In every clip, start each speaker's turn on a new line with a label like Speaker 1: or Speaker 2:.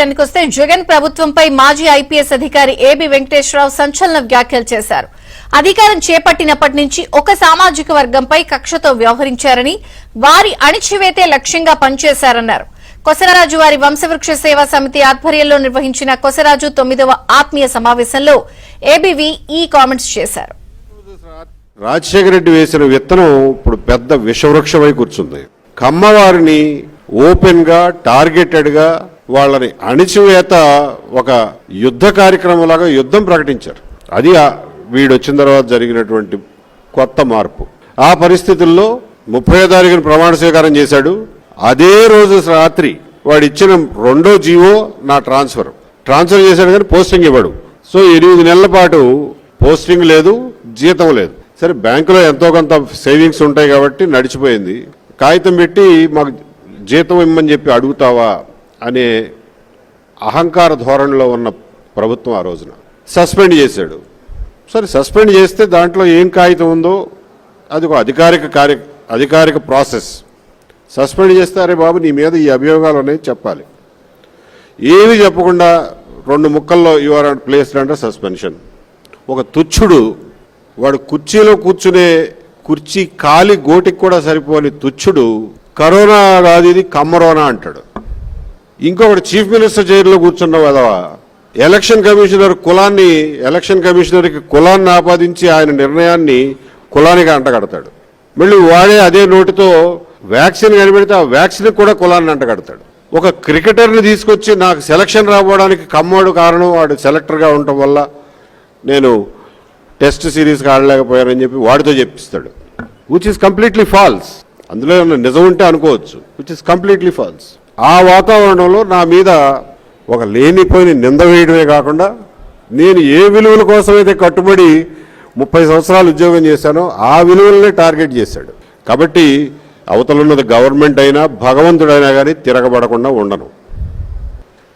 Speaker 1: విషయానికి వస్తే జగన్ ప్రభుత్వంపై మాజీ ఐపీఎస్ అధికారి ఏబి వెంకటేశ్వరరావు సంచలన వ్యాఖ్యలు చేశారు. అధికారం చేపట్టినప్పటి నుంచి ఒక సామాజిక వర్గంపై కక్షతో వ్యవహరించారని వారి అణిచివేతే లక్ష్యంగా పనిచేశారన్నారు. కొసరాజు వారి వంశవృక్ష సేవా సమితి ఆధ్వర్యంలో నిర్వహించిన కొసరాజు తొమ్మిదవ ఆత్మీయ సమావేశంలో ఏబివి ఈ కామెంట్స్ చేశారు.
Speaker 2: రాజశేఖర రెడ్డి వేసిన విత్తనం ఇప్పుడు పెద్ద విషవృక్షమై కూర్చుంది. కమ్మవారిని ఓపెన్గా టార్గెటెడ్గా వాళ్ళని అణిచివేత ఒక యుద్ధ కార్యక్రమంలాగా యుద్ధం ప్రకటించారు. అది వీడు వచ్చిన తర్వాత జరిగినటువంటి కొత్త మార్పు. ఆ పరిస్థితుల్లో ముప్పై తారీఖున ప్రమాణ స్వీకారం చేశాడు. అదే రోజు రాత్రి వాడు ఇచ్చిన రెండో జీవో నా ట్రాన్స్ఫర్. ట్రాన్స్ఫర్ చేశాడు కానీ పోస్టింగ్ ఇవ్వడు. సో ఎనిమిది నెలల పాటు పోస్టింగ్ లేదు జీతం లేదు. సరే బ్యాంకులో ఎంతో కొంత సేవింగ్స్ ఉంటాయి కాబట్టి నడిచిపోయింది. కాగితం పెట్టి మాకు జీతం ఇమ్మని చెప్పి అడుగుతావా? అనే అహంకార ధోరణిలో ఉన్న ప్రభుత్వం ఆ రోజున. సస్పెండ్ చేశాడు. సరే సస్పెండ్ చేస్తే దాంట్లో ఏం కాగితం ఉందో అది ఒక అధికారిక కార్య అధికారిక ప్రాసెస్. సస్పెండ్ చేస్తే అరే బాబు నీ మీద ఈ అభియోగాలు ఉన్నాయి చెప్పాలి. ఏమీ చెప్పకుండా రెండు ముక్కల్లో యువర్ ప్లేస్డ్ అండర్ సస్పెన్షన్ ఒక తుచ్చుడు వాడు కుర్చీలో కూర్చునే కుర్చీ కాలి గోటికి కూడా సరిపోని తుచ్చుడు కరోనా రాదు ఇది కమ్మరోనా అంటాడు. ఇంకొకటి చీఫ్ మినిస్టర్ చైర్లో కూర్చున్న వదవా ఎలక్షన్ కమిషనర్ కులాన్ని ఎలక్షన్ కమిషనర్కి కులాన్ని ఆపాదించి ఆయన నిర్ణయాన్ని కులానికి అంటగడతాడు. మళ్ళీ వాడే అదే నోటితో వ్యాక్సిన్ కనిపెడితే ఆ వ్యాక్సిన్ కూడా కులాన్ని అంటగడతాడు. ఒక క్రికెటర్ని తీసుకొచ్చి నాకు సెలక్షన్ రావడానికి కమ్మోడు కారణం వాడు సెలెక్టర్గా ఉండటం వల్ల నేను టెస్ట్ సిరీస్కి ఆడలేకపోయానని చెప్పి వాడితో చెప్పిస్తాడు. విచ్ ఇస్ కంప్లీట్లీ ఫాల్స్ అందులో ఏమన్నా నిజం ఉంటే అనుకోవచ్చు. విచ్ ఇస్ కంప్లీట్లీ ఫాల్స్ ఆ వాతావరణంలో నా మీద ఒక లేనిపోయిన నింద వేయడమే కాకుండా నేను ఏ విలువల కోసమైతే కట్టుబడి ముప్పై సంవత్సరాలు ఉద్యోగం చేశానో ఆ విలువలనే టార్గెట్ చేశాడు. కాబట్టి అవతలున్నది గవర్నమెంట్ అయినా భగవంతుడైనా కానీ తిరగబడకుండా ఉండను.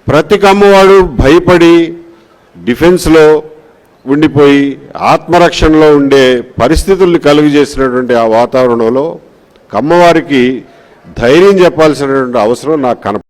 Speaker 2: ప్రతి కమ్మవాడు భయపడి డిఫెన్స్లో ఉండిపోయి ఆత్మరక్షణలో ఉండే పరిస్థితుల్ని కలుగు చేసినటువంటి ఆ వాతావరణంలో కమ్మవారికి ధైర్యం చెప్పాల్సినటువంటి అవసరం నాకు కనప